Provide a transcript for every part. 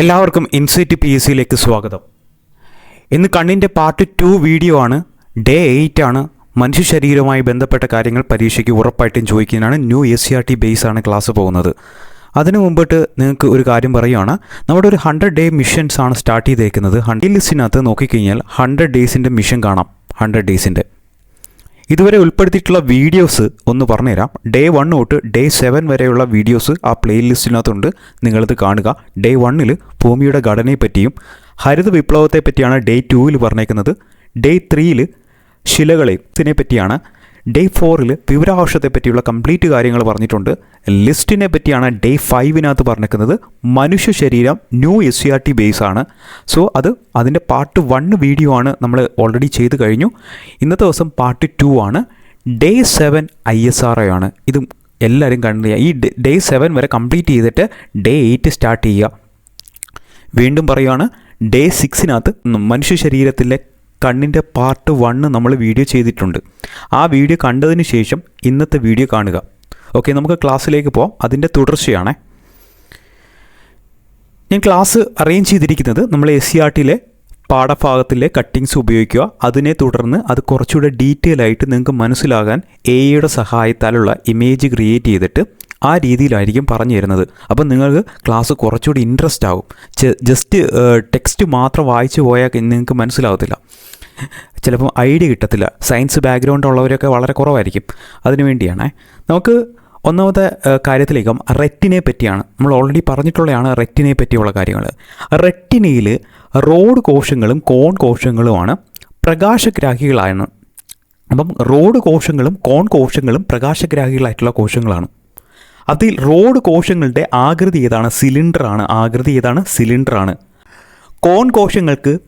എല്ലാവർക്കും insight P S സിയിലേക്ക് സ്വാഗതം. ഇന്ന് കണ്ണിന്റെ പാർട്ട് ടു വീഡിയോ ആണ്. ഡേ എയ്റ്റ് ആണ്. മനുഷ്യ ശരീരവുമായി ബന്ധപ്പെട്ട കാര്യങ്ങൾ പരീക്ഷയ്ക്ക് ഉറപ്പായിട്ടും ചോദിക്കുന്നതാണ് new S C R T base ആണ് ക്ലാസ് പോകുന്നത്. അതിനു മുമ്പിട്ട് നിങ്ങൾക്ക് ഒരു കാര്യം പറയുകയാണ് നമ്മുടെ ഒരു ഹൺഡ്രഡ് ഡേ മിഷൻസ് ആണ് സ്റ്റാർട്ട് ചെയ്തേക്കുന്നത്. ഹൺഡ്രഡ് ലിസ്റ്റിനകത്ത് നോക്കിക്കഴിഞ്ഞാൽ ഹൺഡ്രഡ് ഡേയ്സിന്റെ മിഷൻ കാണാം. ഹൺഡ്രഡ് ഡേയ്സിന്റെ ഇതുവരെ ഉൾപ്പെടുത്തിയിട്ടുള്ള വീഡിയോസ് ഒന്ന് പറഞ്ഞുതരാം. ഡേ വൺ തൊട്ട് ഡേ സെവൻ വരെയുള്ള വീഡിയോസ് ആ പ്ലേലിസ്റ്റിനകത്തുണ്ട് നിങ്ങളിത് കാണുക. ഡേ വണ്ണിൽ ഭൂമിയുടെ ഘടനയെ പറ്റിയും ഹരിത വിപ്ലവത്തെ പറ്റിയാണ് ഡേ ടൂവിൽ പറഞ്ഞേക്കുന്നത്. ഡേ ത്രീയിൽ ശിലകളെ ഇതിനെ പറ്റിയാണ് ഡേ ഫോറിൽ വിവരാവശ്യത്തെ പറ്റിയുള്ള കംപ്ലീറ്റ് കാര്യങ്ങൾ പറഞ്ഞിട്ടുണ്ട്. ലിസ്റ്റിനെ പറ്റിയാണ് ഡേ ഫൈവിനകത്ത് പറഞ്ഞിരിക്കുന്നത്. മനുഷ്യ ശരീരം new S C R T base ആണ്. സോ അത് അതിന്റെ പാർട്ട് വൺ വീഡിയോ ആണ് നമ്മൾ ഓൾറെഡി ചെയ്ത് കഴിഞ്ഞു. ഇന്നത്തെ ദിവസം പാർട്ട് ടു ആണ്. Day seven I S R O ആണ്. ഇതും എല്ലാവരും കണ്ടു ഈ ഡേ സെവൻ വരെ കംപ്ലീറ്റ് ചെയ്തിട്ട് ഡേ എയ്റ്റ് സ്റ്റാർട്ട് ചെയ്യുക. വീണ്ടും പറയുകയാണ് ഡേ സിക്സിനകത്ത് മനുഷ്യ ശരീരത്തിലെ കണ്ണിന്റെ പാർട്ട് വണ്ണ് നമ്മൾ വീഡിയോ ചെയ്തിട്ടുണ്ട്. ആ വീഡിയോ കണ്ടതിന് ശേഷം ഇന്നത്തെ വീഡിയോ കാണുക. ഓക്കെ നമുക്ക് ക്ലാസ്സിലേക്ക് പോകാം അതിന്റെ തുടർച്ചയാണ്. ഞാൻ ക്ലാസ് അറേഞ്ച് ചെയ്തിരിക്കുന്നത് നമ്മൾ എസ് സി ആർ ടിയിലെ പാഠഭാഗത്തിലെ കട്ടിങ്സ് ഉപയോഗിക്കുക. അതിനെ തുടർന്ന് അത് കുറച്ചുകൂടെ ഡീറ്റെയിൽ ആയിട്ട് നിങ്ങൾക്ക് മനസ്സിലാകാൻ എ ഐയുടെ സഹായത്താലുള്ള ഇമേജ് ക്രിയേറ്റ് ചെയ്തിട്ട് ആ രീതിയിലായിരിക്കും പറഞ്ഞു തരുന്നത്. അപ്പം നിങ്ങൾക്ക് ക്ലാസ് കുറച്ചുകൂടി ഇൻട്രസ്റ്റ് ആവും. ജസ്റ്റ് ടെക്സ്റ്റ് മാത്രം വായിച്ചു പോയാൽ നിങ്ങൾക്ക് മനസ്സിലാവത്തില്ല. ചിലപ്പം ഐഡിയ കിട്ടത്തില്ല. സയൻസ് ബാക്ക്ഗ്രൗണ്ട് ഉള്ളവരൊക്കെ വളരെ കുറവായിരിക്കും. അതിനു വേണ്ടിയാണേ. നമുക്ക് ഒന്നാമത്തെ കാര്യത്തിലേക്കും റെറ്റിനെ പറ്റിയാണ്. നമ്മൾ ഓൾറെഡി പറഞ്ഞിട്ടുള്ളതാണ് റെറ്റിനെ പറ്റിയുള്ള കാര്യങ്ങൾ. റെറ്റിനയിൽ റോഡ് കോശങ്ങളും കോൺ കോശങ്ങളുമാണ് പ്രകാശഗ്രാഹികളാണ്. അപ്പം റോഡ് കോശങ്ങളും കോൺ കോശങ്ങളും പ്രകാശഗ്രാഹികളായിട്ടുള്ള കോശങ്ങളാണ്. അതിൽ റോഡ് കോശങ്ങളുടെ ആകൃതി ഏതാണ്? സിലിണ്ടറാണ് ആകൃതി ഏതാണ്? സിലിണ്ടറാണ് കോൺ കോശങ്ങൾക്ക്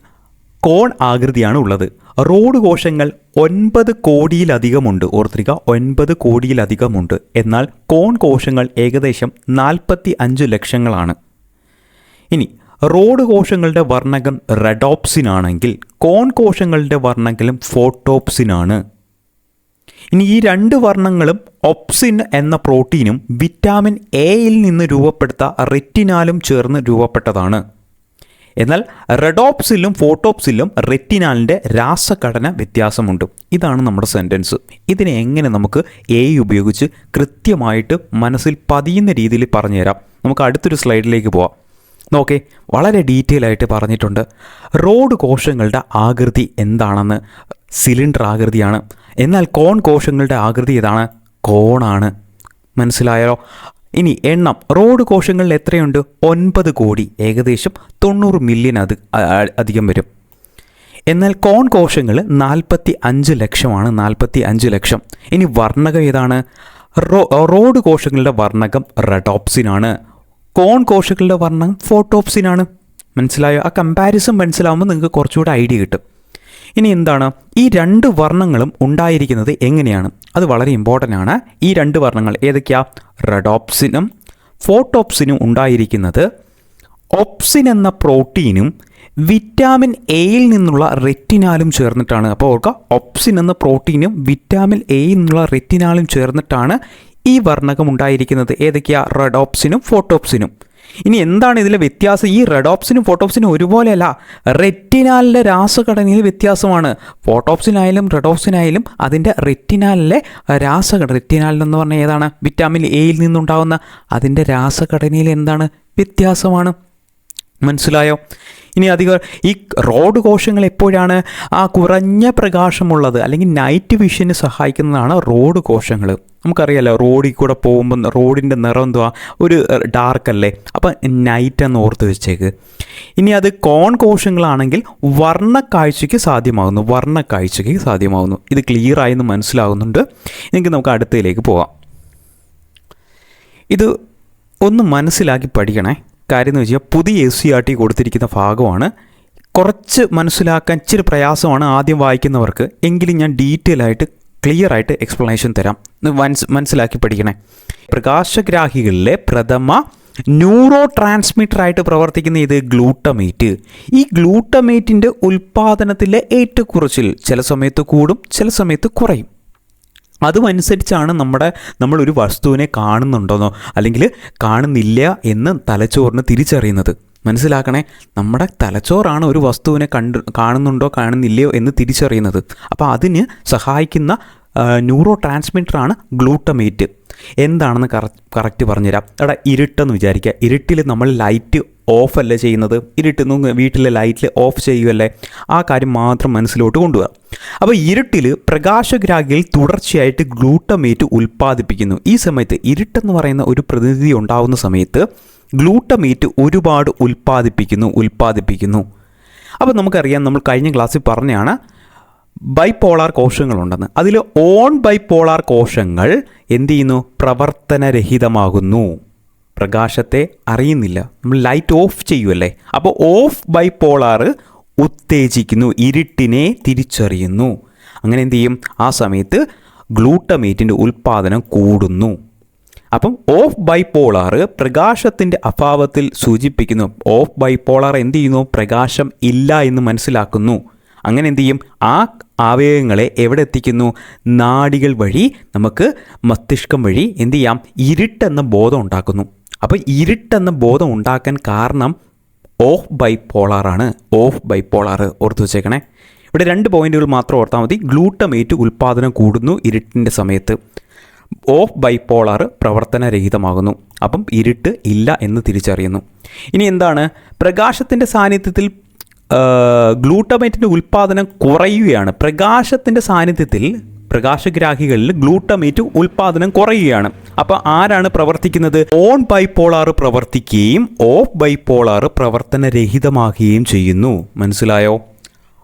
കോൺ ആകൃതിയാണ് ഉള്ളത്. റോഡ് കോശങ്ങൾ ഒൻപത് കോടിയിലധികമുണ്ട് ഓർത്തിരിക്കുക ഒൻപത് കോടിയിലധികമുണ്ട് എന്നാൽ കോൺ കോശങ്ങൾ ഏകദേശം നാൽപ്പത്തി അഞ്ച് ലക്ഷങ്ങളാണ്. ഇനി റോഡ് കോശങ്ങളുടെ വർണകം റെഡോപ്സിനാണെങ്കിൽ കോൺ കോശങ്ങളുടെ വർണകലും ഫോട്ടോപ്സിനാണ്. ഇനി ഈ രണ്ട് വർണങ്ങളും ഒപ്സിൻ എന്ന പ്രോട്ടീനും വിറ്റാമിൻ എയിൽ നിന്ന് രൂപപ്പെടുത്ത റെറ്റിനാലും ചേർന്ന് രൂപപ്പെട്ടതാണ്. എന്നാൽ റെഡോപ്സിലും ഫോട്ടോപ്സിലും റെറ്റിനാലിന്റെ രാസഘടന വ്യത്യാസമുണ്ട്. ഇതാണ് നമ്മുടെ സെന്റൻസ്. ഇതിനെ എങ്ങനെ നമുക്ക് എ ഉപയോഗിച്ച് കൃത്യമായിട്ട് മനസ്സിൽ പതിയുന്ന രീതിയിൽ പറഞ്ഞുതരാം. നമുക്ക് അടുത്തൊരു സ്ലൈഡിലേക്ക് പോവാം. നോക്കെ വളരെ ഡീറ്റെയിൽ ആയിട്ട് പറഞ്ഞിട്ടുണ്ട്. റോഡ് കോശങ്ങളുടെ ആകൃതി എന്താണെന്ന് സിലിണ്ടർ ആകൃതിയാണ്. എന്നാൽ കോൺ കോശങ്ങളുടെ ആകൃതി ഇതാണ് കോണാണ്. മനസ്സിലായോ ഇനി എണ്ണം. റോഡ് കോശങ്ങളിൽ എത്രയുണ്ട്? ഒൻപത് കോടി. ഏകദേശം തൊണ്ണൂറ് മില്യൺ അത് അധികം വരും. എന്നാൽ കോൺ കോശങ്ങൾ നാൽപ്പത്തി അഞ്ച് ലക്ഷമാണ്. നാൽപ്പത്തി അഞ്ച് ലക്ഷം. ഇനി വർണകം ഏതാണ്? റോ റോഡ് കോശങ്ങളുടെ വർണകം റെഡോപ്സിനാണ് കോൺ കോശങ്ങളുടെ വർണം ഫോട്ടോപ്സിനാണ് മനസ്സിലായോ? ആ കമ്പാരിസൺ മനസ്സിലാവുമ്പോൾ നിങ്ങൾക്ക് കുറച്ചുകൂടെ ഐഡിയ കിട്ടും. ഇനി എന്താണ്? ഈ രണ്ട് വർണങ്ങളും ഉണ്ടായിരിക്കുന്നത് എങ്ങനെയാണ്? അത് വളരെ ഇമ്പോർട്ടന്റ് ആണ്. ഈ രണ്ട് വർണങ്ങൾ ഏതൊക്കെയാ? റെഡോപ്സിനും ഫോട്ടോപ്സിനും ഉണ്ടായിരിക്കുന്നത് ഒപ്സിൻ എന്ന പ്രോട്ടീനും വിറ്റാമിൻ എയിൽ നിന്നുള്ള റെറ്റിനാലും ചേർന്നിട്ടാണ്. അപ്പോൾ ഓർക്കുക ഒപ്സിൻ എന്ന പ്രോട്ടീനും വിറ്റാമിൻ എയിൽ നിന്നുള്ള റെറ്റിനാലും ചേർന്നിട്ടാണ് ഈ വർണകം ഉണ്ടായിരിക്കുന്നത്. ഏതൊക്കെയാ? റെഡോപ്സിനും ഫോട്ടോപ്സിനും ഇനി എന്താണ് ഇതിലെ വ്യത്യാസം? ഈ റെഡോപ്സിനും ഫോട്ടോപ്സിനും ഒരുപോലെയല്ല. റെറ്റിനാലിന്റെ രാസഘടനയിൽ വ്യത്യാസമാണ്. ഫോട്ടോപ്സിനായാലും റെഡോപ്സിനായാലും അതിന്റെ റെറ്റിനാലിലെ രാസഘടന. റെറ്റിനാലിൽ എന്ന് പറഞ്ഞാൽ ഏതാണ്? വിറ്റാമിൻ എയിൽ നിന്നുണ്ടാകുന്ന അതിന്റെ രാസഘടനയിൽ എന്താണ് വ്യത്യാസമാണ്? മനസ്സിലായോ? ഇനി അധികം ഈ റോഡ് കോശങ്ങൾ എപ്പോഴാണ് ആ കുറഞ്ഞ പ്രകാശമുള്ളത് അല്ലെങ്കിൽ നൈറ്റ് വിഷന് സഹായിക്കുന്നതാണ് റോഡ് കോശങ്ങൾ. നമുക്കറിയാലോ റോഡിൽ കൂടെ പോകുമ്പോൾ റോഡിന്റെ നിറം എന്തുവാ? ഒരു ഡാർക്ക് അല്ലേ? അപ്പം നൈറ്റ് എന്ന് ഓർത്ത് വെച്ചേക്ക്. ഇനി അത് കോൺ കോശങ്ങളാണെങ്കിൽ വർണക്കാഴ്ചയ്ക്ക് സാധ്യമാകുന്നു വർണക്കാഴ്ചയ്ക്ക് സാധ്യമാകുന്നു. ഇത് ക്ലിയർ ആയെന്ന് മനസ്സിലാകുന്നുണ്ട്. എങ്കിൽ നമുക്ക് അടുത്തതിലേക്ക് പോവാം ഇത് ഒന്ന് മനസ്സിലാക്കി പഠിക്കണേ. കാര്യം എന്ന് വെച്ചാൽ പുതിയ എസ് സി ആർ ടി കൊടുത്തിരിക്കുന്ന ഭാഗമാണ്. കുറച്ച് മനസ്സിലാക്കാൻ ഇച്ചിരി പ്രയാസമാണ് ആദ്യം വായിക്കുന്നവർക്ക്. എങ്കിലും ഞാൻ ഡീറ്റെയിൽ ആയിട്ട് ക്ലിയർ ആയിട്ട് എക്സ്പ്ലനേഷൻ തരാം. മനസ്സിലാക്കി പഠിക്കണേ. പ്രകാശഗ്രാഹികളിലെ പ്രഥമ ന്യൂറോ ട്രാൻസ്മിറ്ററായിട്ട് പ്രവർത്തിക്കുന്ന ഇത് ഗ്ലൂട്ടമേറ്റ് ഈ ഗ്ലൂട്ടമേറ്റിന്റെ ഉൽപ്പാദനത്തിലെ ഏറ്റക്കുറച്ചിൽ ചില സമയത്ത് കൂടും ചില സമയത്ത് കുറയും. അതുമനുസരിച്ചാണ് നമ്മുടെ നമ്മളൊരു വസ്തുവിനെ കാണുന്നുണ്ടോന്നോ അല്ലെങ്കിൽ കാണുന്നില്ല എന്ന് തലച്ചോറിന് തിരിച്ചറിയുന്നത്. മനസ്സിലാക്കണേ? നമ്മുടെ തലച്ചോറാണ് ഒരു വസ്തുവിനെ കണ്ട് കാണുന്നുണ്ടോ കാണുന്നില്ലയോ എന്ന് തിരിച്ചറിയുന്നത്. അപ്പോൾ അതിന് സഹായിക്കുന്ന ന്യൂറോ ട്രാൻസ്മിറ്ററാണ് ഗ്ലൂട്ടമേറ്റ്. എന്താണെന്ന് കറ കറക്റ്റ് പറഞ്ഞുതരാം. എടാ ഇരുട്ടെന്ന് വിചാരിക്കുക ഇരുട്ടിൽ നമ്മൾ ലൈറ്റ് ഓഫ് ചെയ്യുന്നത്? ഇരുട്ടുന്നു വീട്ടിലെ ലൈറ്റിൽ ഓഫ് ചെയ്യുമല്ലേ ആ കാര്യം മാത്രം മനസ്സിലോട്ട് കൊണ്ടുവരാം അപ്പോൾ ഇരുട്ടിൽ പ്രകാശഗ്രാഹികൾ തുടർച്ചയായിട്ട് ഗ്ലൂട്ടമേറ്റ് ഉൽപ്പാദിപ്പിക്കുന്നു. ഈ സമയത്ത് ഇരുട്ടെന്ന് പറയുന്ന ഒരു പ്രതിനിധി ഉണ്ടാകുന്ന സമയത്ത് ഗ്ലൂട്ടമേറ്റ് ഒരുപാട് ഉൽപ്പാദിപ്പിക്കുന്നു ഉൽപ്പാദിപ്പിക്കുന്നു. അപ്പോൾ നമുക്കറിയാം നമ്മൾ കഴിഞ്ഞ ക്ലാസ്സിൽ പറഞ്ഞാണ് ബൈപോളാർ കോശങ്ങളുണ്ടെന്ന്. അതിൽ ഓൺ ബൈപോളാർ കോശങ്ങൾ എന്ത് ചെയ്യുന്നു? പ്രവർത്തനരഹിതമാകുന്നു. പ്രകാശത്തെ അറിയുന്നില്ല. നമ്മൾ ലൈറ്റ് ഓഫ് ചെയ്യുമല്ലേ അപ്പോൾ ഓഫ് ബൈ ബൈപോളാർ ഉത്തേജിക്കുന്നു ഇരുട്ടിനെ തിരിച്ചറിയുന്നു. അങ്ങനെ എന്ത് ചെയ്യും? ആ സമയത്ത് ഗ്ലൂട്ടമേറ്റിന്റെ ഉൽപ്പാദനം കൂടുന്നു. അപ്പം ഓഫ് ബൈ ബൈപോളാർ പ്രകാശത്തിന്റെ അഭാവത്തിൽ സൂചിപ്പിക്കുന്നു. ഓഫ് ബൈ പോളാർ എന്ത് ചെയ്യുന്നു? പ്രകാശം ഇല്ല എന്ന് മനസ്സിലാക്കുന്നു. അങ്ങനെ എന്ത് ചെയ്യും? ആ ആവേഗങ്ങളെ എവിടെ എത്തിക്കുന്നു? നാടികൾ വഴി നമുക്ക് മസ്തിഷ്കം വഴി എന്ത് ചെയ്യാം? ഇരുട്ടെന്ന ബോധം ഉണ്ടാക്കുന്നു. അപ്പോൾ ഇരുട്ടെന്ന ബോധം ഉണ്ടാക്കാൻ കാരണം ഓഫ് ബൈ പോളാറാണ് ഓഫ് ബൈ പോളാർ ഓർത്ത് വെച്ചേക്കണേ. ഇവിടെ രണ്ട് പോയിന്റുകൾ മാത്രം ഓർത്താൽ മതി. ഗ്ലൂട്ടമേറ്റ് ഉൽപ്പാദനം കൂടുന്നു ഇരുട്ടിന്റെ സമയത്ത്. ഓഫ് ബൈ ബൈപോളാർ പ്രവർത്തനരഹിതമാകുന്നു. അപ്പം ഇരുട്ട് ഇല്ല എന്ന് തിരിച്ചറിയുന്നു. ഇനി എന്താണ്? പ്രകാശത്തിന്റെ സാന്നിധ്യത്തിൽ ഗ്ലൂട്ടമേറ്റിന്റെ ഉൽപ്പാദനം കുറയുകയാണ്. പ്രകാശത്തിന്റെ സാന്നിധ്യത്തിൽ പ്രകാശഗ്രാഹികളിൽ ഗ്ലൂട്ടമേറ്റ് ഉൽപ്പാദനം കുറയുകയാണ്. അപ്പോൾ ആരാണ് പ്രവർത്തിക്കുന്നത്? ഓൺ ബൈപോളാർ പ്രവർത്തിക്കുകയും ഓഫ് ബൈപോളാർ പ്രവർത്തനരഹിതമാകുകയും ചെയ്യുന്നു. മനസ്സിലായോ?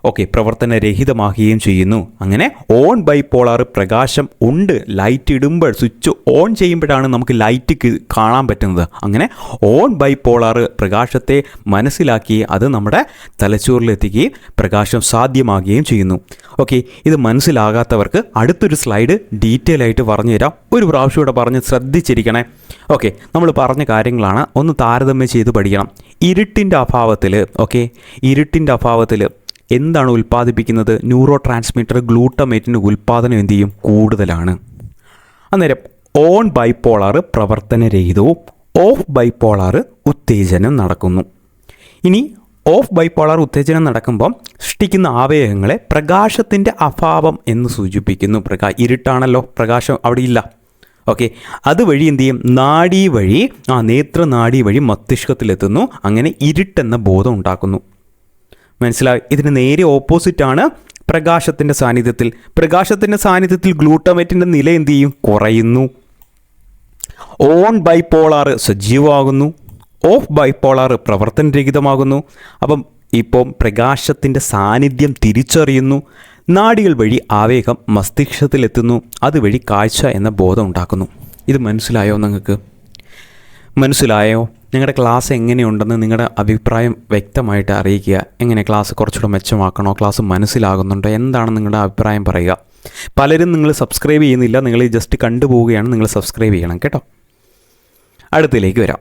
ഓക്കെ പ്രവർത്തനരഹിതമാകുകയും ചെയ്യുന്നു. അങ്ങനെ ഓൺ ബൈ ബൈപോളാർ പ്രകാശം ഉണ്ട്. ലൈറ്റ് ഇടുമ്പോൾ സ്വിച്ച് ഓൺ ചെയ്യുമ്പോഴാണ് നമുക്ക് ലൈറ്റ് കാണാൻ പറ്റുന്നത്. അങ്ങനെ ഓൺ ബൈ ബൈപോളാർ പ്രകാശത്തെ മനസ്സിലാക്കി അത് നമ്മുടെ തലച്ചോറിലെത്തിക്കുകയും പ്രകാശം സാധ്യമാകുകയും ചെയ്യുന്നു. ഓക്കെ ഇത് മനസ്സിലാകാത്തവർക്ക് അടുത്തൊരു സ്ലൈഡ് ഡീറ്റെയിൽ ആയിട്ട് പറഞ്ഞുതരാം. ഒരു പ്രാവശ്യം കൂടെ പറഞ്ഞ് ശ്രദ്ധിച്ചിരിക്കണേ. ഓക്കെ നമ്മൾ പറഞ്ഞ കാര്യങ്ങളാണ് ഒന്ന് താരതമ്യം ചെയ്ത് പഠിക്കണം. ഇരുട്ടിന്റെ അഭാവത്തിൽ ഓക്കെ ഇരുട്ടിന്റെ അഭാവത്തിൽ എന്താണ് ഉൽപ്പാദിപ്പിക്കുന്നത്? ന്യൂറോ ട്രാൻസ്മിറ്റർ ഗ്ലൂട്ടമേറ്റിന്റെ ഉൽപ്പാദനം എന്ത് ചെയ്യും? കൂടുതലാണ്. അന്നേരം ഓൺ ബൈപോളാർ പ്രവർത്തനരഹിതവും ഓഫ് ബൈപോളാർ ഉത്തേജനം നടക്കുന്നു. ഇനി ഓഫ് ബൈപോളാർ ഉത്തേജനം നടക്കുമ്പം സൃഷ്ടിക്കുന്ന ആവേഗങ്ങളെ പ്രകാശത്തിന്റെ അഭാവം എന്ന് സൂചിപ്പിക്കുന്നു. പ്രകാ ഇരുട്ടാണല്ലോ. പ്രകാശം അവിടെ ഇല്ല. ഓക്കെ. അതുവഴി എന്ത് ചെയ്യും? നാഡി വഴി ആ നേത്രനാഡി വഴി മസ്തിഷ്കത്തിലെത്തുന്നു. അങ്ങനെ ഇരുട്ടെന്ന ബോധം ഉണ്ടാക്കുന്നു. മനസ്സിലായി? ഇതിന് നേരെ ഓപ്പോസിറ്റാണ് പ്രകാശത്തിന്റെ സാന്നിധ്യത്തിൽ. പ്രകാശത്തിന്റെ സാന്നിധ്യത്തിൽ ഗ്ലൂട്ടമേറ്റിന്റെ നില എന്ത് ചെയ്യും? കുറയുന്നു. ഓൺ ബൈപോളാർ സജീവമാകുന്നു. ഓഫ് ബൈപോളാർ പ്രവർത്തനരഹിതമാകുന്നു. അപ്പം ഇപ്പം പ്രകാശത്തിന്റെ സാന്നിധ്യം തിരിച്ചറിയുന്നു. നാടികൾ വഴി ആവേഗം മസ്തിഷ്കത്തിലെത്തുന്നു. അതുവഴി കാഴ്ച എന്ന ബോധം ഉണ്ടാക്കുന്നു. ഇത് മനസ്സിലായോ നിങ്ങൾക്ക്? മനസ്സിലായോ? നിങ്ങളുടെ ക്ലാസ് എങ്ങനെയുണ്ടെന്ന് നിങ്ങളുടെ അഭിപ്രായം വ്യക്തമായിട്ട് അറിയിക്കുക. എങ്ങനെ ക്ലാസ് കുറച്ചുകൂടെ മെച്ചമാക്കണോ ക്ലാസ് മനസ്സിലാകുന്നുണ്ടോ എന്താണ് നിങ്ങളുടെ അഭിപ്രായം പറയുക. പലരും നിങ്ങൾ സബ്സ്ക്രൈബ് ചെയ്യുന്നില്ല നിങ്ങൾ ജസ്റ്റ് കണ്ടുപോവുകയാണ് നിങ്ങൾ സബ്സ്ക്രൈബ് ചെയ്യണം കേട്ടോ. അടുത്തിലേക്ക് വരാം.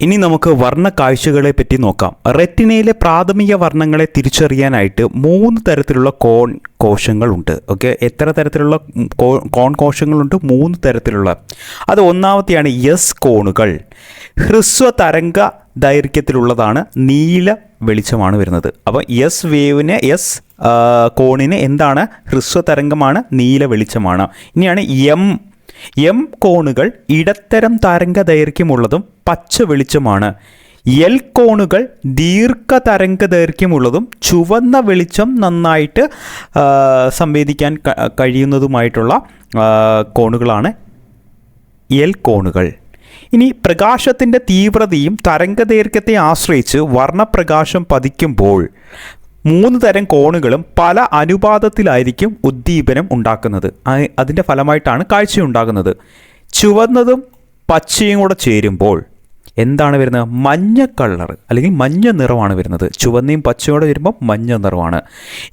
ഇനി നമുക്ക് വർണ കാഴ്ചകളെ പറ്റി നോക്കാം. റെറ്റിനയിലെ പ്രാഥമിക വർണങ്ങളെ തിരിച്ചറിയാനായിട്ട് മൂന്ന് തരത്തിലുള്ള കോൺ കോശങ്ങളുണ്ട്. ഓക്കെ? എത്ര തരത്തിലുള്ള കോൺ കോശങ്ങളുണ്ട്? മൂന്ന് തരത്തിലുള്ള. അത് ഒന്നാമത്തെയാണ് യെസ് കോണുകൾ. ഹ്രസ്വ തരംഗ ദൈർഘ്യത്തിലുള്ളതാണ്. നീല വെളിച്ചമാണ് വരുന്നത്. അപ്പോൾ എസ് വേവിന് എസ് കോണിന് എന്താണ്? ഹ്രസ്വ തരംഗമാണ് നീല വെളിച്ചമാണ്. ഇനിയാണ് എം എം കോണുകൾ ഇടത്തരം തരംഗ ദൈർഘ്യമുള്ളതും പച്ച വെളിച്ചമാണ്. എൽ കോണുകൾ ദീർഘ തരംഗ ദൈർഘ്യമുള്ളതും ചുവന്ന വെളിച്ചം നന്നായിട്ട് സംവേദിക്കാൻ കഴിയുന്നതുമായിട്ടുള്ള കോണുകളാണ് എൽ കോണുകൾ. ഇനി പ്രകാശത്തിന്റെ തീവ്രതയും തരംഗദൈർഘ്യത്തെ ആശ്രയിച്ച് വർണപ്രകാശം പതിക്കുമ്പോൾ മൂന്ന് തരം കോണുകളും പല അനുപാതത്തിലായിരിക്കും ഉദ്ദീപനം ഉണ്ടാക്കുന്നത്. അതിന്റെ ഫലമായിട്ടാണ് കാഴ്ച ഉണ്ടാകുന്നത് ചുവന്നതും പച്ചയും കൂടെ ചേരുമ്പോൾ എന്താണ് വരുന്നത്? മഞ്ഞ കളർ അല്ലെങ്കിൽ മഞ്ഞ നിറമാണ് വരുന്നത്. ചുവന്നയും പച്ചയോടെ വരുമ്പോൾ മഞ്ഞ നിറമാണ്.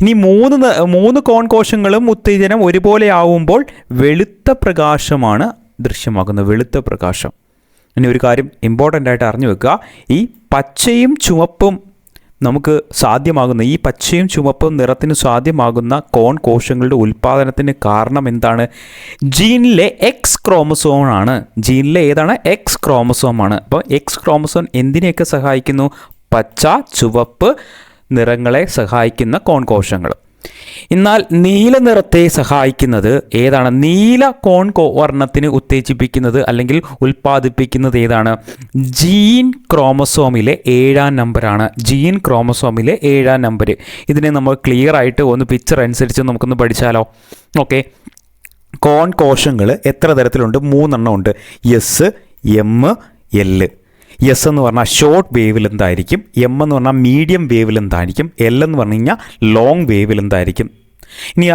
ഇനി മൂന്ന് മൂന്ന് കോൺ കോശങ്ങളും ഉത്തേജനം ഒരുപോലെ ആവുമ്പോൾ വെളുത്ത പ്രകാശമാണ് ദൃശ്യമാകുന്നത്. വെളുത്ത പ്രകാശം. ഇനി ഒരു കാര്യം ഇമ്പോർട്ടന്റ് ആയിട്ട് അറിഞ്ഞു വെക്കുക. ഈ പച്ചയും ചുവപ്പും നമുക്ക് സാധ്യമാകുന്ന ഈ പച്ചയും ചുമപ്പും നിറത്തിന് സാധ്യമാകുന്ന കോൺ കോശങ്ങളുടെ ഉൽപ്പാദനത്തിന് കാരണം എന്താണ്? ജീനിലെ എക്സ് ക്രോമസോം ആണ്. ജീനിലെ ഏതാണ്? എക്സ് ക്രോമസോം ആണ്. അപ്പോൾ എക്സ് ക്രോമസോം എന്തിനെയൊക്കെ സഹായിക്കുന്നു? പച്ച ചുവപ്പ് നിറങ്ങളെ സഹായിക്കുന്ന കോൺ കോശങ്ങൾ. എന്നാൽ നീല നിറത്തെ സഹായിക്കുന്നത് ഏതാണ്? നീല കോൺ വർണത്തിന് ഉത്തേജിപ്പിക്കുന്നത് അല്ലെങ്കിൽ ഉൽപ്പാദിപ്പിക്കുന്നത് ഏതാണ്? ജീൻ ക്രോമസോമിലെ ഏഴാം നമ്പറാണ്. ജീൻ ക്രോമസോമിലെ ഏഴാം നമ്പർ. ഇതിനെ നമ്മൾ ക്ലിയർ ആയിട്ട് ഒന്ന് പിക്ചർ അനുസരിച്ച് നമുക്കൊന്ന് പഠിച്ചാലോ? ഓക്കെ കോൺ കോശങ്ങൾ എത്ര തരത്തിലുണ്ട്? മൂന്നെണ്ണം ഉണ്ട്. എസ് എം എൽ എസ് എന്ന് പറഞ്ഞാൽ ഷോർട്ട് വേവ് ലെന്തായിരിക്കും എം എന്ന് പറഞ്ഞാൽ മീഡിയം വേവ് ലെന്തായിരിക്കും എൽ എന്ന് പറഞ്ഞു കഴിഞ്ഞാൽ ലോങ് വേവ് ലെന്തായിരിക്കും ഇനി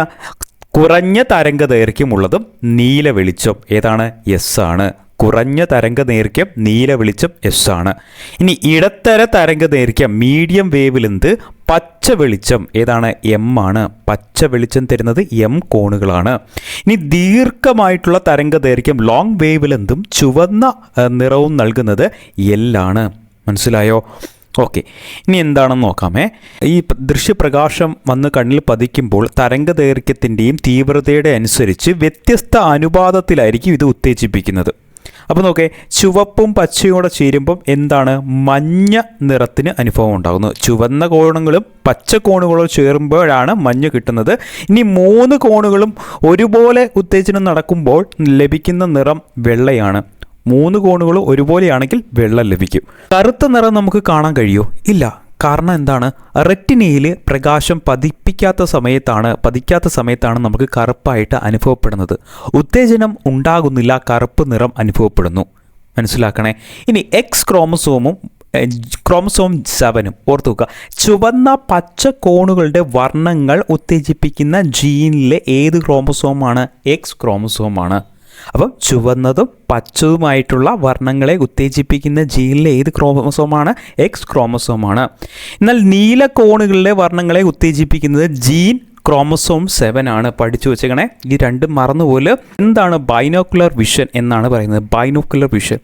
കുറഞ്ഞ തരംഗ ദൈർഘ്യമുള്ളതും നീല വെളിച്ചം ഏതാണ്? എസ് ആണ്. കുറഞ്ഞ തരംഗ ദൈർഘ്യം നീല വെളിച്ചം എസ് ആണ്. ഇനി ഇടത്തര തരംഗ ദൈർഘ്യം മീഡിയം വേവ് ലെന്ത് പച്ച വെളിച്ചം ഏതാണ്? എം ആണ്. പച്ച വെളിച്ചം തരുന്നത് എം കോണുകളാണ്. ഇനി ദീർഘമായിട്ടുള്ള തരംഗ ദൈർഘ്യം ലോങ് വേവ് ലെന്തും ചുവന്ന നിറവും നൽകുന്നത് എല്ലാണ് മനസ്സിലായോ? ഓക്കെ ഇനി എന്താണെന്ന് നോക്കാമേ ഈ ദൃശ്യപ്രകാശം വന്ന് കണ്ണിൽ പതിക്കുമ്പോൾ തരംഗ ദൈർഘ്യത്തിന്റെയും തീവ്രതയുടെ അനുസരിച്ച് വ്യത്യസ്ത അനുപാതത്തിലായിരിക്കും ഇത് ഉത്തേജിപ്പിക്കുന്നത്. അപ്പോൾ നോക്കേ ചുവപ്പും പച്ചയും കൂടെ ചേരുമ്പം എന്താണ്? മഞ്ഞ നിറത്തിന് അനുഭവം ഉണ്ടാകുന്നു. ചുവന്ന കോണുകളും പച്ച കോണുകളും ചേരുമ്പോഴാണ് മഞ്ഞ കിട്ടുന്നത്. ഇനി മൂന്ന് കോണുകളും ഒരുപോലെ ഉത്തേജനം നടക്കുമ്പോൾ ലഭിക്കുന്ന നിറം വെള്ളയാണ്. മൂന്ന് കോണുകളും ഒരുപോലെയാണെങ്കിൽ വെള്ളം ലഭിക്കും. കറുത്ത നിറം നമുക്ക് കാണാൻ കഴിയുമോ ഇല്ല. കാരണം എന്താണ്? റെറ്റിനയിൽ പ്രകാശം പതിപ്പിക്കാത്ത സമയത്താണ് പതിക്കാത്ത സമയത്താണ് നമുക്ക് കറുപ്പായിട്ട് അനുഭവപ്പെടുന്നത്. ഉത്തേജനം ഉണ്ടാകുന്നില്ല കറുപ്പ് നിറം അനുഭവപ്പെടുന്നു. മനസ്സിലാക്കണേ? ഇനി എക്സ് ക്രോമസോമും ക്രോമസോം സെവനും ഓർത്തു വെക്കുക. ചുവന്ന പച്ച കോണുകളുടെ വർണങ്ങൾ ഉത്തേജിപ്പിക്കുന്ന ജീനിലെ ഏത് ക്രോമസോമാണ് എക്സ് ക്രോമസോമാണ് അപ്പം ചുവന്നതും പച്ചതുമായിട്ടുള്ള വർണങ്ങളെ ഉത്തേജിപ്പിക്കുന്ന ജീനിലെ ഏത് ക്രോമസോമാണ്? എക്സ് ക്രോമസോമാണ്. എന്നാൽ നീല കോണുകളിലെ വർണങ്ങളെ ഉത്തേജിപ്പിക്കുന്നത് ജീൻ ക്രോമസോം സെവൻ ആണ്. പഠിച്ചു വെച്ചേക്കണേ. ഈ രണ്ടും മറന്നുപോലെ എന്താണ് ബൈനോക്കുലർ വിഷൻ എന്നാണ് പറയുന്നത്. Binocular vision.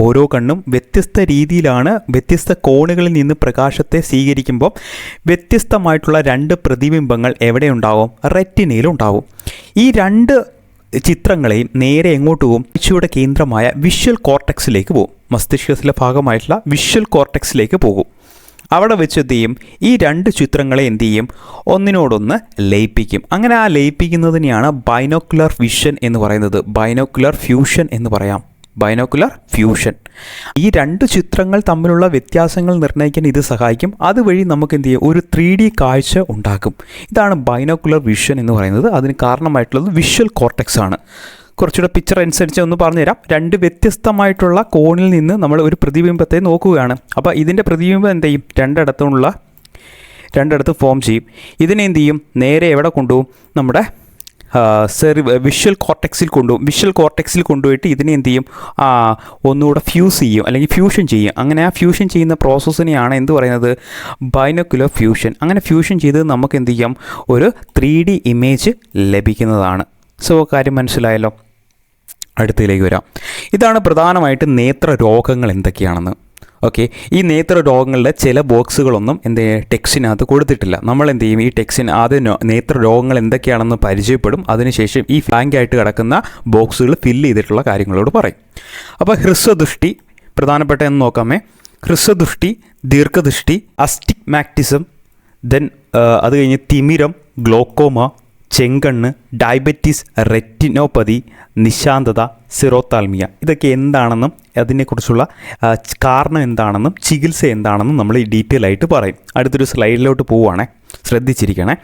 ഓരോ കണ്ണും വ്യത്യസ്ത രീതിയിലാണ് വ്യത്യസ്ത കോണുകളിൽ നിന്ന് പ്രകാശത്തെ സ്വീകരിക്കുമ്പോൾ വ്യത്യസ്തമായിട്ടുള്ള രണ്ട് പ്രതിബിംബങ്ങൾ എവിടെ ഉണ്ടാവും? റെറ്റിനയിൽ ഉണ്ടാവും. ഈ രണ്ട് ചിത്രങ്ങളെയും നേരെ എങ്ങോട്ട് പോകും ആഴ്ചയുടെ കേന്ദ്രമായ വിഷ്വൽ കോർട്ടക്സിലേക്ക് പോകും മസ്തിഷ്കത്തിലെ ഭാഗമായിട്ടുള്ള വിഷ്വൽ കോർട്ടക്സിലേക്ക് പോകും. അവിടെ വെച്ച് എന്ത് ചെയ്യും? ഈ രണ്ട് ചിത്രങ്ങളെ എന്ത് ചെയ്യും? ഒന്നിനോടൊന്ന് ലയിപ്പിക്കും. അങ്ങനെ ആ ലയിപ്പിക്കുന്നതിനെയാണ് ബൈനോക്കുലർ വിഷൻ എന്ന് പറയുന്നത്. ബൈനോക്കുലർ ഫ്യൂഷൻ എന്ന് പറയാം. Binocular fusion. ഈ രണ്ട് ചിത്രങ്ങൾ തമ്മിലുള്ള വ്യത്യാസങ്ങൾ നിർണയിക്കാൻ ഇത് സഹായിക്കും. അതുവഴി നമുക്ക് എന്ത് ചെയ്യും? ഒരു ത്രീ ഡി കാഴ്ച ഉണ്ടാക്കും. ഇതാണ് ബൈനോക്കുലർ വിഷൻ എന്ന് പറയുന്നത്. അതിന് കാരണമായിട്ടുള്ളത് വിഷ്വൽ കോർട്ടെക്സ് ആണ്. കുറച്ചുകൂടെ പിക്ചർ അനുസരിച്ച് ഒന്ന് പറഞ്ഞുതരാം. രണ്ട് വ്യത്യസ്തമായിട്ടുള്ള കോണിൽ നിന്ന് നമ്മൾ ഒരു പ്രതിബിംബത്തെ നോക്കുകയാണ്. അപ്പോൾ ഇതിന്റെ പ്രതിബിംബം എന്ത് ചെയ്യും? രണ്ടിടത്തുമുള്ള രണ്ടിടത്ത് ഫോം ചെയ്യും. ഇതിനെ എന്ത് ചെയ്യും? നേരെ എവിടെ കൊണ്ടുപോകും? നമ്മുടെ സെറി വിഷ്വൽ കോർട്ടക്സിൽ കൊണ്ടുപോകും വിഷ്വൽ കോർട്ടക്സിൽ കൊണ്ടുപോയിട്ട് ഇതിനെ എന്ത് ചെയ്യും? ഒന്നുകൂടെ ഫ്യൂസ് ചെയ്യും അല്ലെങ്കിൽ ഫ്യൂഷൻ ചെയ്യും. അങ്ങനെ ആ ഫ്യൂഷൻ ചെയ്യുന്ന പ്രോസസ്സിനെയാണ് എന്ത് പറയുന്നത്? ബൈനോക്കുലർ ഫ്യൂഷൻ അങ്ങനെ ഫ്യൂഷൻ ചെയ്ത് നമുക്ക് എന്ത് ചെയ്യാം? ഒരു ത്രീ ഡി ഇമേജ് ലഭിക്കുന്നതാണ്. സോ കാര്യം മനസ്സിലായല്ലോ? അടുത്തതിലേക്ക് വരാം. ഇതാണ് പ്രധാനമായിട്ട് നേത്ര രോഗങ്ങൾ എന്തൊക്കെയാണെന്ന്. ഓക്കെ ഈ നേത്ര രോഗങ്ങളുടെ ചില ബോക്സുകളൊന്നും എന്ത് ടെക്സ്റ്റിനകത്ത് കൊടുത്തിട്ടില്ല. നമ്മൾ എന്ത് ചെയ്യും ഈ ടെക്സ്റ്റിന് ആദ്യം നേത്ര രോഗങ്ങൾ എന്തൊക്കെയാണെന്ന് പരിചയപ്പെടും. അതിനുശേഷം ഈ ഫ്ലാങ്ക് ആയിട്ട് കിടക്കുന്ന ബോക്സുകൾ ഫില്ല് ചെയ്തിട്ടുള്ള കാര്യങ്ങളോട് പറയും. അപ്പോൾ ഹ്രസ്വദൃഷ്ടി പ്രധാനപ്പെട്ട എന്ന് നോക്കാമേ. ഹ്രസ്വദൃഷ്ടി ദീർഘദൃഷ്ടി അസ്റ്റിക് അസ്റ്റിഗ്മാറ്റിസം ദെൻ അത് കഴിഞ്ഞ് തിമിരം ഗ്ലോക്കോമ ചെങ്കണ്ണ് ഡയബറ്റീസ് റെറ്റിനോപ്പതി നിശാന്തത സിറോത്താൽമിയ. ഇതൊക്കെ എന്താണെന്നും അതിനെക്കുറിച്ചുള്ള കാരണം എന്താണെന്നും ചികിത്സ എന്താണെന്നും നമ്മൾ ഈ ഡീറ്റെയിൽ ആയിട്ട് പറയും. അടുത്തൊരു സ്ലൈഡിലോട്ട് പോവുകയാണേ ശ്രദ്ധിച്ചിരിക്കണേ.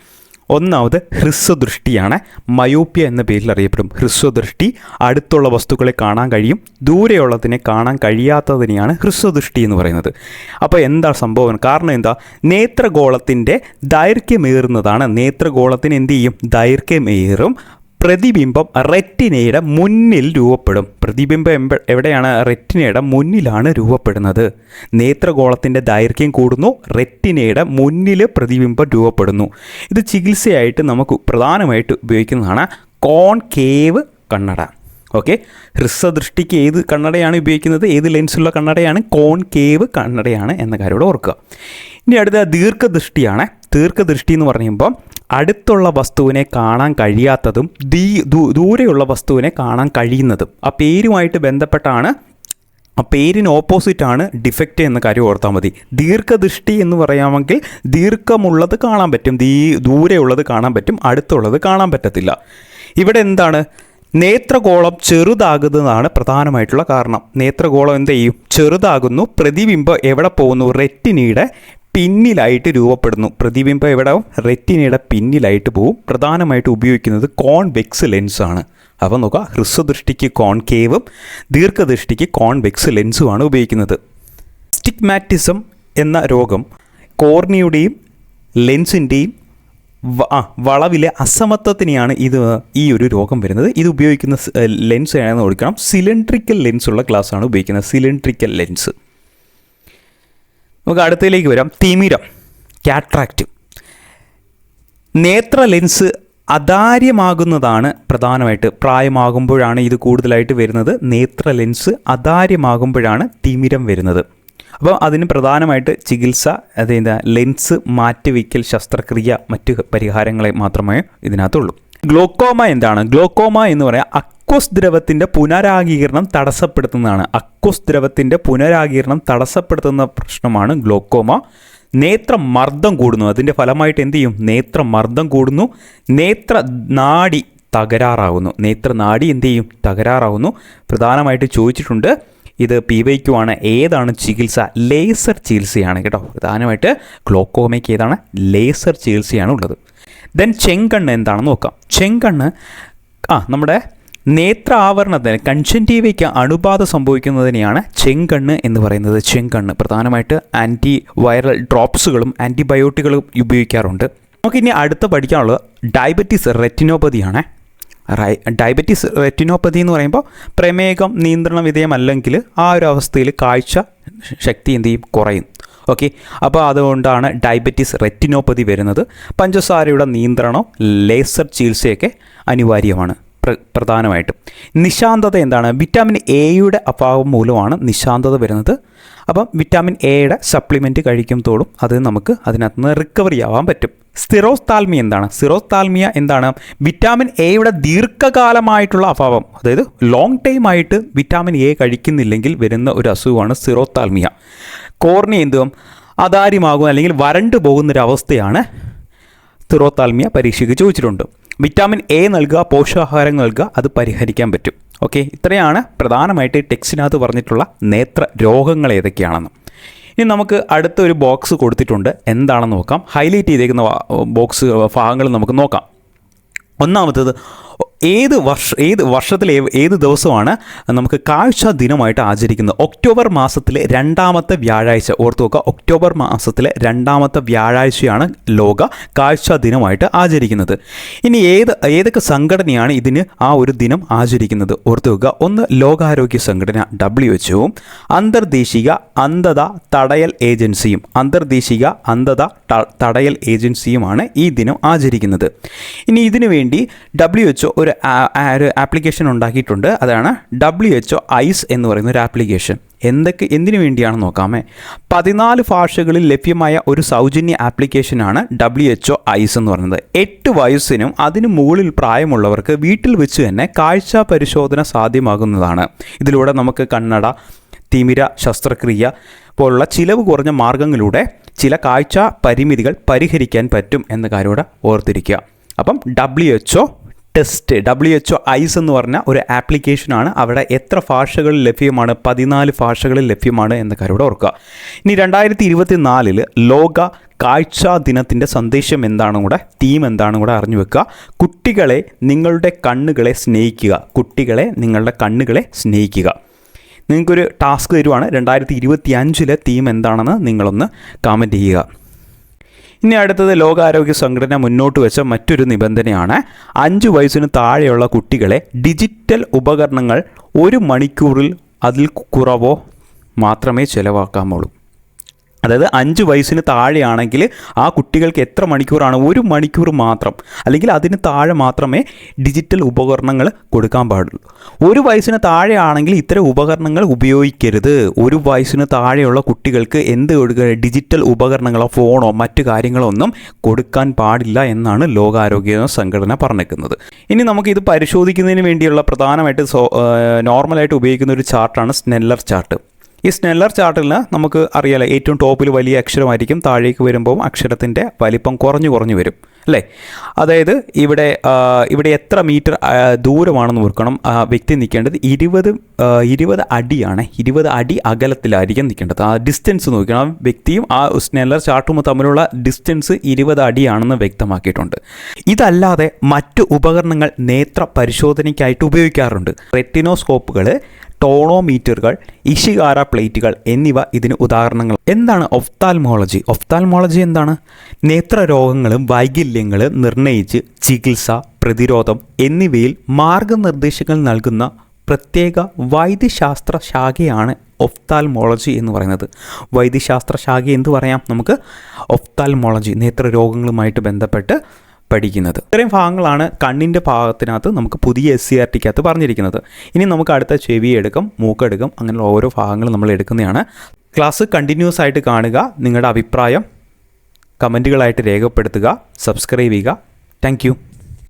ഒന്നാമത് ഹ്രസ്വദൃഷ്ടിയാണ്. മയോപ്യ എന്ന പേരിൽ അറിയപ്പെടും. ഹ്രസ്വദൃഷ്ടി അടുത്തുള്ള വസ്തുക്കളെ കാണാൻ കഴിയും ദൂരെയുള്ളതിനെ കാണാൻ കഴിയാത്തതിനെയാണ് ഹ്രസ്വദൃഷ്ടി എന്ന് പറയുന്നത്. അപ്പോൾ എന്താ സംഭവം? കാരണം എന്താ? നേത്രഗോളത്തിന്റെ ദൈർഘ്യമേറുന്നതാണ്. നേത്രഗോളത്തിന് എന്ത് ചെയ്യും? ദൈർഘ്യമേറും പ്രതിബിംബം റെറ്റിനയുടെ മുന്നിൽ രൂപപ്പെടും. പ്രതിബിംബം എവിടെയാണ്? റെറ്റിനയുടെ മുന്നിലാണ് രൂപപ്പെടുന്നത്. നേത്രഗോളത്തിന്റെ ദൈർഘ്യം കൂടുന്നു. റെറ്റിനയുടെ മുന്നിൽ പ്രതിബിംബം രൂപപ്പെടുന്നു. ഇത് ചികിത്സയായിട്ട് നമുക്ക് പ്രധാനമായിട്ട് ഉപയോഗിക്കുന്നതാണ് കോൺ കേവ് കണ്ണട. ഓക്കെ? ഹ്രസ്വദൃഷ്ടിക്ക് ഏത് കണ്ണടയാണ് ഉപയോഗിക്കുന്നത്? ഏത് ലെൻസുള്ള കണ്ണടയാണ്? കോൺ കേവ് കണ്ണടയാണ് എന്ന കാര്യം ഓർക്കുക. ഇനി അടുത്ത ദീർഘദൃഷ്ടിയാണ്. ദീർഘദൃഷ്ടി എന്ന് പറയുമ്പോൾ അടുത്തുള്ള വസ്തുവിനെ കാണാൻ കഴിയാത്തതും ദീ ദൂരെയുള്ള വസ്തുവിനെ കാണാൻ കഴിയുന്നതും. ആ പേരുമായിട്ട് ബന്ധപ്പെട്ടാണ് ആ പേരിന് ഓപ്പോസിറ്റാണ് ഡിഫക്റ്റ് എന്ന കാര്യം ഓർത്താൽ മതി. ദീർഘദൃഷ്ടി എന്ന് പറയാമെങ്കിൽ ദീർഘമുള്ളത് കാണാൻ പറ്റും ദീ ദൂരെയുള്ളത് കാണാൻ പറ്റും അടുത്തുള്ളത് കാണാൻ പറ്റത്തില്ല. ഇവിടെ എന്താണ്? നേത്രഗോളം ചെറുതാകുന്നതാണ് പ്രധാനമായിട്ടുള്ള കാരണം. നേത്രഗോളം എന്ത് ചെയ്യും? ചെറുതാകുന്നു പ്രതിബിംബം എവിടെ പോകുന്നു? റെറ്റിനയുടെ പിന്നിലായിട്ട് രൂപപ്പെടുന്നു. പ്രതിബിംബം എവിടെ റെറ്റിനയുടെ പിന്നിലായിട്ട് പോവും. പ്രധാനമായിട്ട് ഉപയോഗിക്കുന്നത് കോൺവെക്സ് ലെൻസാണ് അപ്പോൾ നോക്കുക ഹ്രസ്വദൃഷ്ടിക്ക് കോൺകേവും ദീർഘദൃഷ്ടിക്ക് കോൺവെക്സ് ലെൻസുമാണ് ഉപയോഗിക്കുന്നത്. സ്റ്റിഗ്മാറ്റിസം എന്ന രോഗം കോർണിയുടെയും ലെൻസിന്റെയും വളവിലെ അസമത്വത്തിനെയാണ് ഇത് ഈ ഒരു രോഗം വരുന്നത്. ഇത് ഉപയോഗിക്കുന്ന ലെൻസ് ഏതാണെന്ന് കൊടുക്കണം സിലിണ്ട്രിക്കൽ ലെൻസുള്ള ഗ്ലാസ്സാണ് ഉപയോഗിക്കുന്നത്. സിലിണ്ട്രിക്കൽ ലെൻസ് നമുക്ക് അടുത്തതിലേക്ക് വരാം. തിമിരം കാട്രാക്റ്റ് നേത്ര ലെൻസ് അതാര്യമാകുന്നതാണ് പ്രധാനമായിട്ട്. പ്രായമാകുമ്പോഴാണ് ഇത് കൂടുതലായിട്ട് വരുന്നത്. നേത്ര ലെൻസ് അതാര്യമാകുമ്പോഴാണ് തിമിരം വരുന്നത്. അപ്പോൾ അതിന് പ്രധാനമായിട്ട് ചികിത്സ അതായത് ലെൻസ് മാറ്റിവെക്കൽ ശസ്ത്രക്രിയ മറ്റ് പരിഹാരങ്ങളെ മാത്രമേ ഇതിനകത്തുള്ളൂ. ഗ്ലോക്കോമ എന്താണ്? ഗ്ലോക്കോമ എന്ന് പറയാൻ അക്വസ് ദ്രവത്തിന്റെ പുനരാഗീകരണം തടസ്സപ്പെടുത്തുന്നതാണ്. അക്വസ് ദ്രവത്തിന്റെ പുനരാഗീകരണം തടസ്സപ്പെടുത്തുന്ന പ്രശ്നമാണ് ഗ്ലോക്കോമ. നേത്രമർദ്ദം കൂടുന്നു. അതിന്റെ ഫലമായിട്ട് എന്ത് ചെയ്യും? നേത്രമർദ്ദം കൂടുന്നു. നേത്ര നാടി തകരാറാവുന്നു. നേത്രനാഡി എന്ത് ചെയ്യും? തകരാറാവുന്നു. പ്രധാനമായിട്ട് ചോദിച്ചിട്ടുണ്ട്. ഇത് പി വൈക്കു ആണ്. ഏതാണ് ചികിത്സ? ലേസർ ചികിത്സയാണ് കേട്ടോ. പ്രധാനമായിട്ട് ഗ്ലോക്കോമയ്ക്ക് ഏതാണ്? ലേസർ ചികിത്സയാണ് ഉള്ളത്. ദെൻ ചെങ്കണ്ണ് എന്താണെന്ന് നോക്കാം. ചെങ്കണ്ണ് ആ നമ്മുടെ നേത്ര ആവരണത്തിന് കൺജന്റീവയ്ക്ക് അണുബാധ സംഭവിക്കുന്നതിനെയാണ് ചെങ്കണ്ണ് എന്ന് പറയുന്നത്. ചെങ്കണ്ണ്. പ്രധാനമായിട്ട് ആന്റി വൈറൽ ഡ്രോപ്സുകളും ആന്റിബയോട്ടിക്കുകളും ഉപയോഗിക്കാറുണ്ട്. നമുക്കിനി അടുത്ത പഠിക്കാനുള്ളത് ഡയബറ്റീസ് റെറ്റിനോപ്പതിയാണ് ഡയബറ്റീസ് റെറ്റിനോപ്പതി എന്ന് പറയുമ്പോൾ പ്രമേഹം നിയന്ത്രണ വിധേയമല്ലെങ്കിൽ ആ ഒരു അവസ്ഥയിൽ കാഴ്ച ശക്തി എന്ത് ചെയ്യും? കുറയും. ഓക്കെ? അപ്പോൾ അതുകൊണ്ടാണ് ഡയബറ്റീസ് റെറ്റിനോപ്പതി വരുന്നത്. പഞ്ചസാരയുടെ നിയന്ത്രണം ലേസർ ചികിത്സയൊക്കെ അനിവാര്യമാണ്. പ്രധാനമായിട്ടും. നിശാന്തത എന്താണ്? വിറ്റാമിൻ എയുടെ അഭാവം മൂലമാണ് നിശാന്തത വരുന്നത്. അപ്പം വിറ്റാമിൻ എയുടെ സപ്ലിമെന്റ് തോറും അത് നമുക്ക് അതിനകത്ത് നിന്ന് റിക്കവറി ആവാൻ പറ്റും. സ്ഥിറോസ്താൽമിയ എന്താണ്? സ്ഥിറോസ്താൽമിയ എന്താണ്? വിറ്റാമിൻ എയുടെ ദീർഘകാലമായിട്ടുള്ള അഭാവം അതായത് ലോങ് ടൈം ആയിട്ട് വിറ്റാമിൻ എ കഴിക്കുന്നില്ലെങ്കിൽ വരുന്ന ഒരു അസുഖമാണ് സ്ഥിറോസ്താൽമിയ കോർണി എന്തും അതാര്യമാകും അല്ലെങ്കിൽ വരണ്ടു പോകുന്നൊരവസ്ഥയാണ് സ്ഥിറോത്താൽമിയ പരീക്ഷയ്ക്ക് ചോദിച്ചിട്ടുണ്ട്. വിറ്റാമിൻ എ നൽകുക പോഷകാഹാരം നൽകുക അത് പരിഹരിക്കാൻ പറ്റും. ഓക്കെ? ഇത്രയാണ് പ്രധാനമായിട്ട് ടെക്സ്റ്റിനകത്ത് പറഞ്ഞിട്ടുള്ള നേത്ര രോഗങ്ങൾ ഏതൊക്കെയാണെന്ന്. ഇനി നമുക്ക് അടുത്ത ഒരു ബോക്സ് കൊടുത്തിട്ടുണ്ട്. എന്താണെന്ന് നോക്കാം. ഹൈലൈറ്റ് ചെയ്തേക്കുന്ന ബോക്സ് ഭാഗങ്ങൾ നമുക്ക് നോക്കാം. ഒന്നാമത്തത് ഏത് വർഷ ഏത് വർഷത്തിലെ ഏത് ദിവസമാണ് നമുക്ക് കാഴ്ച ദിനമായിട്ട് ആചരിക്കുന്നത്? ഒക്ടോബർ മാസത്തിലെ രണ്ടാമത്തെ വ്യാഴാഴ്ച. ഓർത്തു നോക്കുക ഒക്ടോബർ മാസത്തിലെ രണ്ടാമത്തെ വ്യാഴാഴ്ചയാണ് ലോക കാഴ്ച ദിനമായിട്ട് ആചരിക്കുന്നത്. ഇനി ഏത് ഏതൊക്കെ സംഘടനയാണ് ഇതിന് ആ ഒരു ദിനം ആചരിക്കുന്നത്? ഓർത്തു നോക്കുക ഒന്ന് ലോകാരോഗ്യ സംഘടന ഡബ്ല്യു എച്ച്ഒവും അന്തർദേശീയ അന്ധത തടയൽ ഏജൻസിയും അന്തർദേശീയ അന്ധത തടയൽ ഏജൻസിയുമാണ് ഈ ദിനം ആചരിക്കുന്നത്. ഇനി ഇതിനു വേണ്ടി ഡബ്ല്യു എച്ച്ഒ ഒരു ഒരു ആപ്ലിക്കേഷൻ ഉണ്ടാക്കിയിട്ടുണ്ട്. അതാണ് ഡബ്ല്യു എച്ച്ഒ ഐസ് എന്ന് പറയുന്ന ഒരു ആപ്ലിക്കേഷൻ എന്തൊക്കെ എന്തിനു വേണ്ടിയാണ് നോക്കാമേ? പതിനാല് ഭാഷകളിൽ ലഭ്യമായ ഒരു സൗജന്യ ആപ്ലിക്കേഷനാണ് ഡബ്ല്യു എച്ച്ഒ ഐസ് എന്ന് പറയുന്നത്. എട്ട് വയസ്സിനും അതിനു മുകളിൽ പ്രായമുള്ളവർക്ക് വീട്ടിൽ വെച്ച് തന്നെ കാഴ്ച പരിശോധന സാധ്യമാകുന്നതാണ്. ഇതിലൂടെ നമുക്ക് കണ്ണട തിമിര ശസ്ത്രക്രിയ പോലുള്ള ചിലവ് കുറഞ്ഞ മാർഗങ്ങളിലൂടെ ചില കാഴ്ച പരിമിതികൾ പരിഹരിക്കാൻ പറ്റും എന്ന കാര്യം ഓർത്തിരിക്കുക. അപ്പം W H O test W H O eyes എന്ന് പറഞ്ഞ ഒരു ആപ്ലിക്കേഷനാണ് അവിടെ എത്ര ഭാഷകളിൽ ലഭ്യമാണ്? പതിനാല് ഭാഷകളിൽ ലഭ്യമാണ് എന്ന കാര്യം ഇവിടെ ഓർക്കുക. ഇനി രണ്ടായിരത്തി ഇരുപത്തി നാലിൽ ലോക കാഴ്ച ദിനത്തിന്റെ സന്ദേശം എന്താണ് കൂടെ തീം എന്താണ് കൂടെ അറിഞ്ഞു വെക്കുക. കുട്ടികളെ നിങ്ങളുടെ കണ്ണുകളെ സ്നേഹിക്കുക. കുട്ടികളെ നിങ്ങളുടെ കണ്ണുകളെ സ്നേഹിക്കുക. നിങ്ങൾക്കൊരു ടാസ്ക് തരുവാണ്. രണ്ടായിരത്തി ഇരുപത്തി അഞ്ചിലെ തീം എന്താണെന്ന് നിങ്ങളൊന്ന് കമന്റ് ചെയ്യുക. ഇനി അടുത്തത് ലോകാരോഗ്യ സംഘടന മുന്നോട്ട് വെച്ച മറ്റൊരു നിബന്ധനയാണ് അഞ്ച് വയസ്സിന് താഴെയുള്ള കുട്ടികളെ ഡിജിറ്റൽ ഉപകരണങ്ങൾ ഒരു മണിക്കൂറിൽ അതിൽ കുറവോ മാത്രമേ ചിലവാക്കാമുള്ളൂ അതായത് അഞ്ച് വയസ്സിന് താഴെയാണെങ്കിൽ ആ കുട്ടികൾക്ക് എത്ര മണിക്കൂറാണ്? ഒരു മണിക്കൂർ മാത്രം. അല്ലെങ്കിൽ അതിന് താഴെ മാത്രമേ ഡിജിറ്റൽ ഉപകരണങ്ങൾ കൊടുക്കാൻ പാടുള്ളൂ. ഒരു വയസ്സിന് താഴെയാണെങ്കിൽ ഇത്തരം ഉപകരണങ്ങൾ ഉപയോഗിക്കരുത്. ഒരു വയസ്സിന് താഴെയുള്ള കുട്ടികൾക്ക് എന്ത് കൊടുക്കുക ഡിജിറ്റൽ ഉപകരണങ്ങളോ ഫോണോ മറ്റ് കാര്യങ്ങളോ ഒന്നും കൊടുക്കാൻ പാടില്ല എന്നാണ് ലോകാരോഗ്യ സംഘടന പറഞ്ഞേക്കുന്നത് ഇനി നമുക്കിത് പരിശോധിക്കുന്നതിന് വേണ്ടിയുള്ള പ്രധാനമായിട്ട് സോ നോർമലായിട്ട് ഉപയോഗിക്കുന്ന ഒരു ചാർട്ടാണ് സ്നെല്ലർ ചാർട്ട്. ഈ സ്നെല്ലർ ചാർട്ടിൽ നമുക്ക് അറിയാലോ ഏറ്റവും ടോപ്പിൽ വലിയ അക്ഷരമായിരിക്കും താഴേക്ക് വരുമ്പോൾ അക്ഷരത്തിന്റെ വലിപ്പം കുറഞ്ഞു കുറഞ്ഞു വരും അല്ലേ? അതായത് ഇവിടെ ഇവിടെ എത്ര മീറ്റർ ദൂരമാണെന്ന് ഓർക്കണം. വ്യക്തി നിൽക്കേണ്ടത് ഇരുപത് ഇരുപത് അടിയാണ്. ഇരുപത് അടി അകലത്തിലായിരിക്കും നിൽക്കേണ്ടത്. ആ ഡിസ്റ്റൻസ് നോക്കണം ആ വ്യക്തിയും ആ സ്നെല്ലർ ചാർട്ടും തമ്മിലുള്ള ഡിസ്റ്റൻസ് ഇരുപത് അടിയാണെന്ന് വ്യക്തമാക്കിയിട്ടുണ്ട്. ഇതല്ലാതെ മറ്റ് ഉപകരണങ്ങൾ നേത്ര പരിശോധനയ്ക്കായിട്ട് ഉപയോഗിക്കാറുണ്ട്. റെറ്റിനോസ്കോപ്പുകൾ ടോണോമീറ്ററുകൾ ഇഷികാര പ്ലേറ്റുകൾ എന്നിവ ഇതിന് ഉദാഹരണങ്ങൾ. എന്താണ് ഒഫ്താൽമോളജി? ഒഫ്താൽമോളജി എന്താണ്? നേത്രരോഗങ്ങളും വൈകല്യങ്ങളും നിർണയിച്ച് ചികിത്സ പ്രതിരോധം എന്നിവയിൽ മാർഗനിർദ്ദേശങ്ങൾ നൽകുന്ന പ്രത്യേക വൈദ്യശാസ്ത്ര ശാഖയാണ് ഒഫ്താൽമോളജി എന്ന് പറയുന്നത്. വൈദ്യശാസ്ത്ര ശാഖ എന്ത് പറയാം നമുക്ക്? ഒഫ്താൽമോളജി നേത്രരോഗങ്ങളുമായിട്ട് ബന്ധപ്പെട്ട് പഠിക്കുന്നത്. ഇത്രയും ഭാഗങ്ങളാണ് കണ്ണിന്റെ ഭാഗത്തിനകത്ത് നമുക്ക് പുതിയ എസ് സി ആർ ടിക്കകത്ത് പറഞ്ഞിരിക്കുന്നത്. ഇനി നമുക്ക് അടുത്ത ചെവി എടുക്കും മൂക്കെടുക്കും അങ്ങനെയുള്ള ഓരോ ഭാഗങ്ങളും നമ്മൾ എടുക്കുന്നതാണ്. ക്ലാസ് കണ്ടിന്യൂസ് ആയിട്ട് കാണുക നിങ്ങളുടെ അഭിപ്രായം കമന്റുകളായിട്ട് രേഖപ്പെടുത്തുക സബ്സ്ക്രൈബ് ചെയ്യുക. താങ്ക്